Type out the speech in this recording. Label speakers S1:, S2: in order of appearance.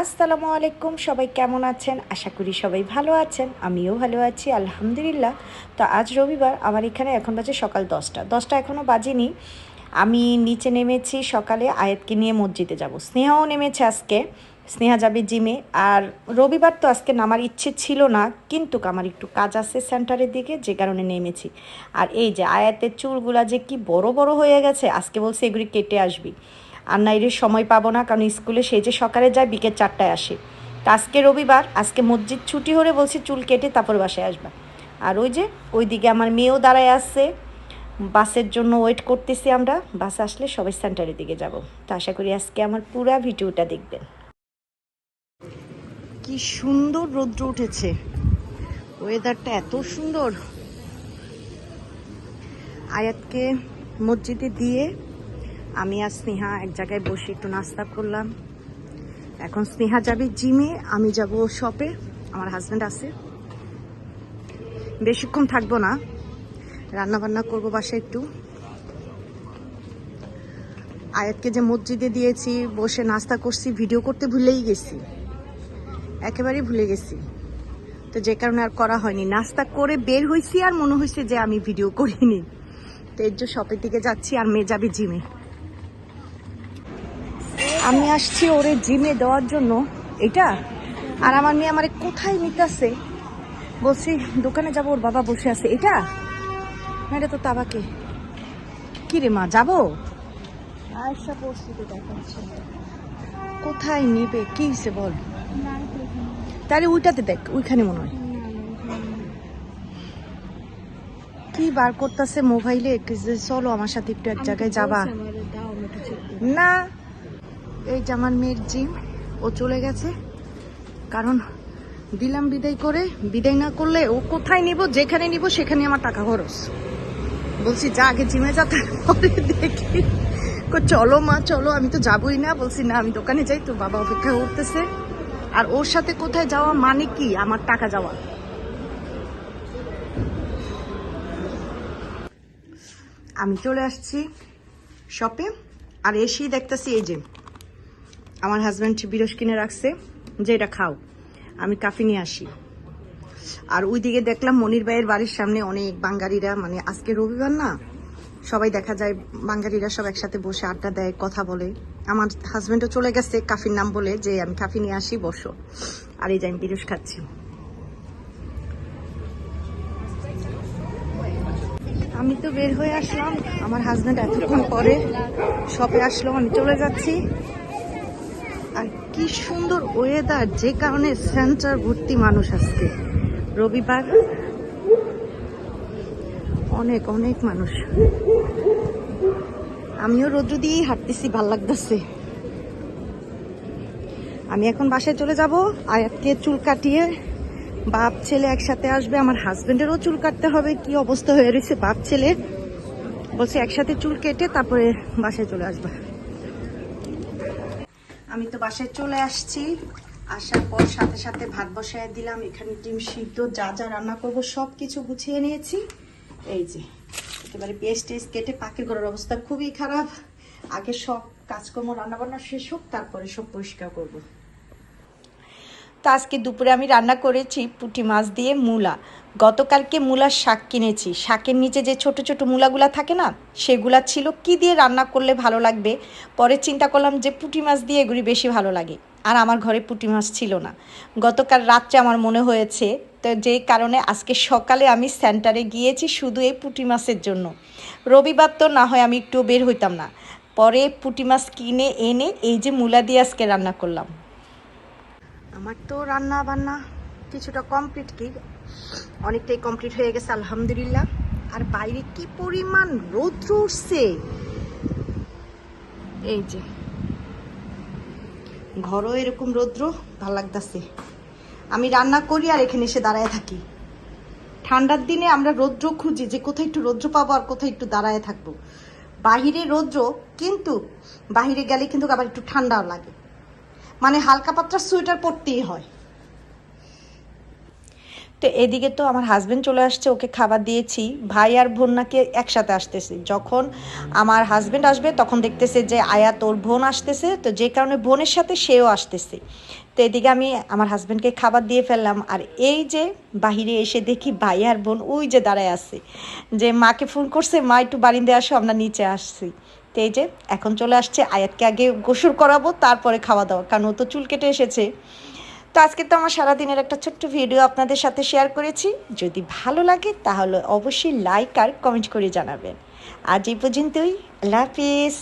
S1: আসসালামু আলাইকুম, সবাই কেমন আছেন? আশা করি সবাই ভালো আছেন, আমিও ভালো আছি, আলহামদুলিল্লাহ। তো আজ রবিবার, আমার এখানে এখন বাজে সকাল দশটা। দশটা এখনও বাজেনি। আমি নিচে নেমেছি সকালে, আয়াতকে নিয়ে মসজিদে যাব। স্নেহাও নেমেছে আজকে। স্নেহা যাবে জিমে। আর রবিবার তো আজকে নামার ইচ্ছে ছিল না, কিন্তু আমার একটু কাজ আছে সেন্টারের দিকে, যে কারণে নেমেছি। আর এই যে আয়াতের চুলগুলা যে কি বড় বড় হয়ে গেছে, আজকে বলছে এগুলি কেটে আসবি। আর নাইরে সময় পাবো না, কারণ স্কুলে সেই যে সকালে যায়, বিকেল চারটায় আসে। তো আজকে রবিবার, আজকে মসজিদ ছুটি হলে বলছি চুল কেটে তারপর বাসায় আসবা। আর ওই যে, ওইদিকে আমার মেয়েও দাঁড়ায় আসছে বাসের জন্য ওয়েট করতেছি আমরা। বাস আসলে সবাই সেন্টারের দিকে যাব। তো আশা করি আজকে আমার পুরা ভিডিওটা দেখবেন। কি সুন্দর রৌদ্র উঠেছে। ওয়েদারটা এত সুন্দর। আয়াতকে মসজিদে দিয়ে আমি আর স্নেহা এক জায়গায় বসে একটু নাস্তা করলাম। এখন স্নেহা যাবে জিমে, আমি যাব শপে, আমার হাজব্যান্ড আছে। বেশিক্ষণ থাকব না রান্না বান্না করব বাসায় একটু। আয়াতকে যে মসজিদে দিয়েছি, বসে নাস্তা করছি, ভিডিও করতে ভুলেই গেছি। একেবারেই ভুলে গেছি। তো যে কারণে আর করা হয়নি। নাস্তা করে বের হয়েছি আর মনে হয়েছে যে আমি ভিডিও করিনি। তো এর জন্য শপের দিকে যাচ্ছি আর মেয়ে যাবে জিমে। আমি আসছি ওরে জিমে দেওয়ার জন্য। এটা? আর আমার মেয়ে আমার কোথায় নিতেছে? বলছি দোকানে যাব ওর বাবা বসে আছে। এটা? না এটা তো তাবাকে। কি রে মা যাব?
S2: আয়সা পরিস্থিতি দেখাচ্ছে।
S1: কোথায় নিবে? কি হিসে বল? তাহলে ওইটাতে দেখ ওইখানে মনে হয়। কি বার করতেছে মোবাইলে? চলো আমার সাথে একটু এক জায়গায় যাবা। না এই যে আমার মেয়ের জিম, ও চলে গেছে। কারণ দিলাম বিদায় করে, বিদায় না করলে ও কোথায় নিব, যেখানে নিব, সেখানে আমার টাকা খরচ। বলছি, যা আগে জিমে যা, তারপরে দেখি। চলো মা, চলো, আমি তো যাবই না। বলছি, না, আমি দোকানে যাই তো বাবা অপেক্ষা করতেছে। আর ওর সাথে কোথায় যাওয়া মানে কি? আমার টাকা যাওয়া। আমি চলে আসছি শপে, আর এসেই দেখতেছি এই যে আমার হাজব্যান্ড বিরস কিনে রাখছে, যে এটা খাও। আমি কাফি নিয়ে আসি। আর ওইদিকে দেখলাম মনির ভাইয়ের বাড়ির সামনে অনেক বাঙালিরা মানে আজকে রবিবার না, সবাই দেখা যায় বাঙালিরা সব একসাথে বসে আড্ডা দেয়, কথা বলে। আমার হাজব্যান্ডও চলে গেছে কাফির নাম বলে, যে আমি কাফি নিয়ে আসি, বসো। আর এই যে আমি বিরস খাচ্ছি। আমি তো বের হয়ে আসলাম। আমার হাজব্যান্ড এতক্ষণ পরে শপে আসলো, আমি চলে যাচ্ছি। কি সুন্দর ওয়েদার যে কারণে সেন্টার ভর্তি মানুষ আজকে। রবিবার অনেক অনেক মানুষ। আমিও রোদ্র দিয়েই হাঁটতেছি, ভালো লাগতেছে। আমি এখন বাসায় চলে যাব, আয়াতকে চুল কাটিয়ে বাপ, ছেলে একসাথে আসবে, আমার হাজবেন্ডেরও চুল কাটতে হবে, কি অবস্থা হয়ে রয়েছে বাপ, ছেলে। বলছে একসাথে চুল কেটে তারপরে বাসায় চলে আসবে। আমি তো বাসায় চলে আসছি। আসার পর সাথে সাথে ভাত বসায় দিলাম, এখানে ডিম সিদ্ধ, যা যা রান্না করব সব কিছু গুছিয়ে নিয়েছি। এই যে, একেবারে পেস্ট টেস্ট কেটে পাখির ঘরের অবস্থা খুবই খারাপ। আগে সব কাজকর্ম রান্না বান্না শেষ হোক, তারপরে সব পরিষ্কার করব। তো আজকে দুপুরে আমি রান্না করেছি পুঁটি মাছ দিয়ে মূলা। গতকালকে মূলার শাক কিনেছি। শাকের নিচে যে ছোট ছোট মূলাগুলা থাকে না, সেগুলা ছিল কি দিয়ে রান্না করলে ভালো লাগবে? পরে চিন্তা করলাম যে পুঁটি মাছ দিয়ে এগুলি বেশি ভালো লাগে। আর আমার ঘরে পুঁটি মাছ ছিল না। গতকাল রাত্রে আমার মনে হয়েছে তো যে কারণে আজকে সকালে আমি সেন্টারে গিয়েছি শুধু এই পুঁটি মাছের জন্য। রবিবার তো না হয় আমি একটু বের হইতাম না। পরে পুঁটি মাছ কিনে এনে এই যে মূলা দিয়ে আজকে রান্না করলাম। আমার তো রান্না বান্না কিছুটা কমপ্লিট কি? অনেকটাই কমপ্লিট হয়ে গেছে, আলহামদুলিল্লাহ। আর বাইরে কি পরিমাণ রৌদ্র উঠছে? এই যে, ঘরও এরকম রৌদ্র, ভালো লাগতেছে। আমি রান্না করি আর এখানে এসে দাঁড়ায় থাকি। ঠান্ডার দিনে আমরা রৌদ্র খুঁজি, যে কোথায় একটু রৌদ্র পাবো আর কোথায় একটু দাঁড়ায় থাকব। বাহিরে রৌদ্র কিন্তু, বাহিরে গেলে কিন্তু আবার একটু ঠান্ডাও লাগে। মানে হালকা পাতলা সোয়েটার পরতেই হয়। তো এদিকে তো আমার হাজব্যান্ড চলে আসছে, ওকে খাবার দিয়েছি। ভাই আর বোন নাকি একসাথে আসতেছে। যখন আমার হাজব্যান্ড আসবে, তখন দেখতেছে যে আয়া তোর বোন আসতেছে, তো যে কারণে বোনের সাথে সেও আসতেছে। তো এদিকে আমি আমার হাজব্যান্ডকে খাবার দিয়ে ফেললাম। আর এই যে বাহিরে এসে দেখি ভাই আর বোন ওই যে দাঁড়ায় আছে। যে মাকে ফোন করছে, মা, একটু বারিন্দে আসো, আমরা নিচে আসছি। তো এই যে এখন চলে আসছে, আয়াতকে আগে গোসল করাবো, তারপরে খাওয়া দাওয়া। কারণ ও তো চুল কেটে এসেছে। তো আজকে তো আমার সারাদিনের একটা ছোট্ট ভিডিও আপনাদের সাথে শেয়ার করেছি। যদি ভালো লাগে, তাহলে অবশ্যই লাইক আর কমেন্ট করে জানাবেন। আজ এই পর্যন্তই। আল্লাহ হাফিজ।